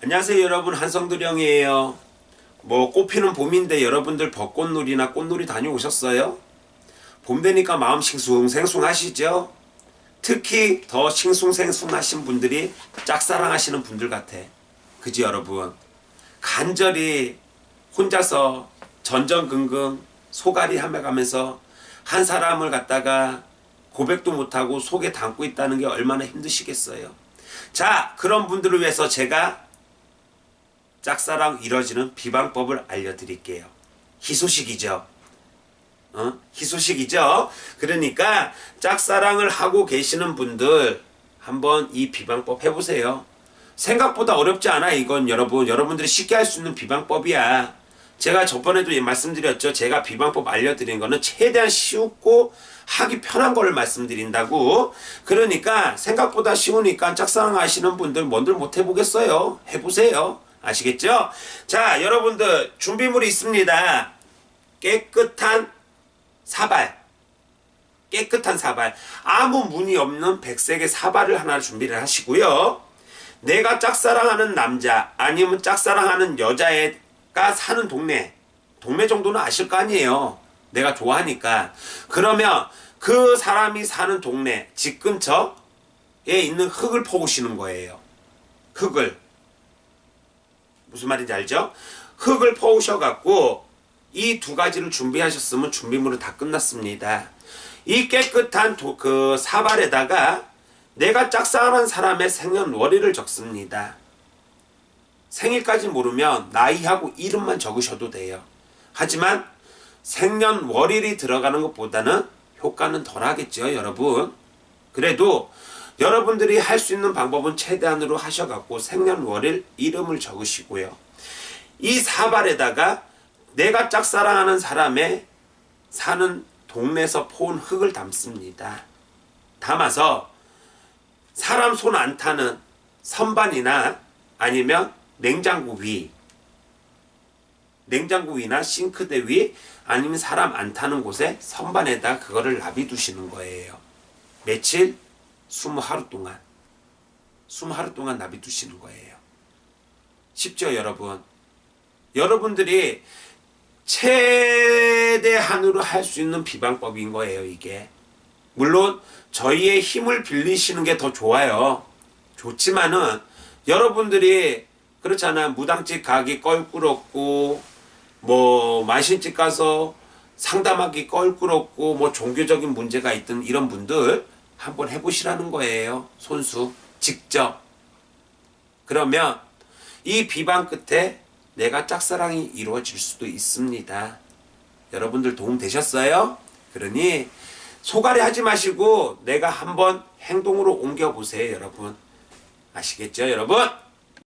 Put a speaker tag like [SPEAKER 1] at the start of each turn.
[SPEAKER 1] 안녕하세요 여러분. 한성두령이에요. 뭐 꽃피는 봄인데 여러분들 벚꽃놀이나 꽃놀이 다녀오셨어요? 봄 되니까 마음 싱숭생숭 하시죠? 특히 더 싱숭생숭 하신 분들이 짝사랑 하시는 분들 같아. 그지 여러분? 간절히 혼자서 전전긍긍 소갈이 하며가면서 한 사람을 갖다가 고백도 못하고 속에 담고 있다는 게 얼마나 힘드시겠어요? 자 그런 분들을 위해서 제가 짝사랑 이뤄지는 비방법을 알려드릴게요. 희소식이죠. 어? 희소식이죠. 그러니까 짝사랑을 하고 계시는 분들 한번 이 비방법 해보세요. 생각보다 어렵지 않아 이건 여러분 여러분들이 쉽게 할 수 있는 비방법이야. 제가 저번에도 예, 말씀드렸죠. 제가 비방법 알려드린 거는 최대한 쉽고 하기 편한 거를 말씀드린다고. 그러니까 생각보다 쉬우니까 짝사랑 하시는 분들 뭔들 못 해보겠어요. 해보세요. 아시겠죠? 자, 여러분들 준비물이 있습니다. 깨끗한 사발. 깨끗한 사발. 아무 무늬 없는 백색의 사발을 하나 준비를 하시고요. 내가 짝사랑하는 남자 아니면 짝사랑하는 여자애가 사는 동네 동네 정도는 아실 거 아니에요. 내가 좋아하니까. 그러면 그 사람이 사는 동네 집 근처에 있는 흙을 퍼오시는 거예요. 흙을. 무슨 말인지 알죠? 흙을 퍼오셔 갖고 이 두 가지를 준비하셨으면 준비물은 다 끝났습니다. 이 깨끗한 도- 그 사발에다가 내가 짝사랑한 사람의 생년월일을 적습니다. 생일까지 모르면 나이하고 이름만 적으셔도 돼요. 하지만 생년월일이 들어가는 것보다는 효과는 덜 하겠죠, 여러분. 그래도 여러분들이 할 수 있는 방법은 최대한으로 하셔갖고 생년월일 이름을 적으시고요. 이 사발에다가 내가 짝사랑하는 사람의 사는 동네에서 포온 흙을 담습니다. 담아서 사람 손 안 타는 선반이나 아니면 냉장고 위, 냉장고 위나 싱크대 위 아니면 사람 안 타는 곳에 선반에다 그거를 놔비두시는 거예요. 며칠? 스무 하루 동안. 스무 하루 동안 놔비두시는 거예요. 쉽죠, 여러분? 여러분들이 최대한으로 할 수 있는 비방법인 거예요, 이게. 물론 저희의 힘을 빌리시는 게 더 좋아요. 좋지만은 여러분들이 그렇잖아 무당집 가기 껄끄럽고 뭐 마신집 가서 상담하기 껄끄럽고 뭐 종교적인 문제가 있든 이런 분들 한번 해보시라는 거예요. 손수 직접. 그러면 이 비방 끝에 내가 짝사랑이 이루어질 수도 있습니다. 여러분들 도움 되셨어요? 그러니 소갈이 하지 마시고 내가 한번 행동으로 옮겨 보세요, 여러분. 아시겠죠, 여러분?